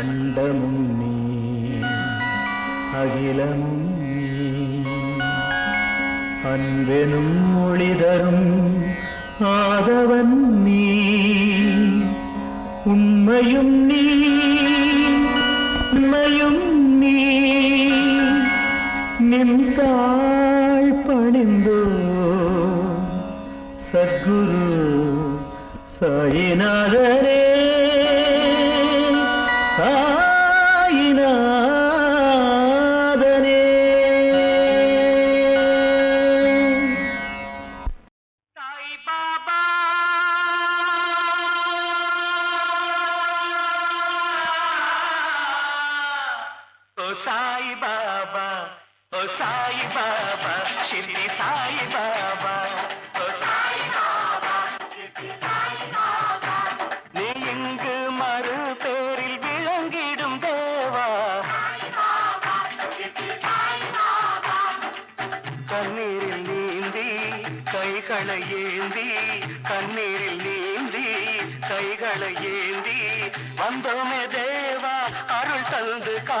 அண்டமும் நீ அகிலமும் அன்பெனும் மொழி ஆதவன் நீ உண்மையும் நீ. சாய் பாபா ஓ சாய் பாபா சித்தி சாய் பாபா. ஓ சாய் பாபா நீ இங்கு மறு பேரில் விளங்கிடும் தேவா. கண்ணீரில் நீந்தி கைகளை ஏந்தி கண்ணீரில் நீந்தி கைகளை ஏந்தி வந்தோமே தேவா அருள் தந்து கா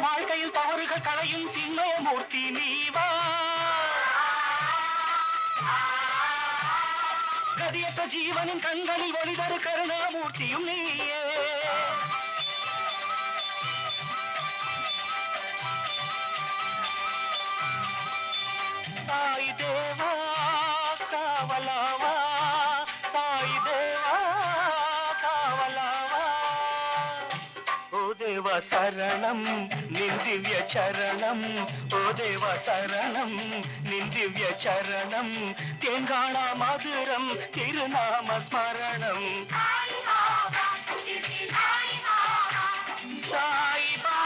வாழ்க்கையில் தவறுகள் களையும் சின்மயமூர்த்தி நீவா. கதியற்ற ஜீவனின் கண்களில் ஒளிதரு கருணாமூர்த்தியும் நீயே. தாய் தேவா காவலாவா? சரணம் நிந்திவ்ய சரணம். ஓ தேவா சரணம் நிந்திவ்ய சரணம். தேங்காணா மதுரம் திருநாம ஸ்மரணம். சாய்பா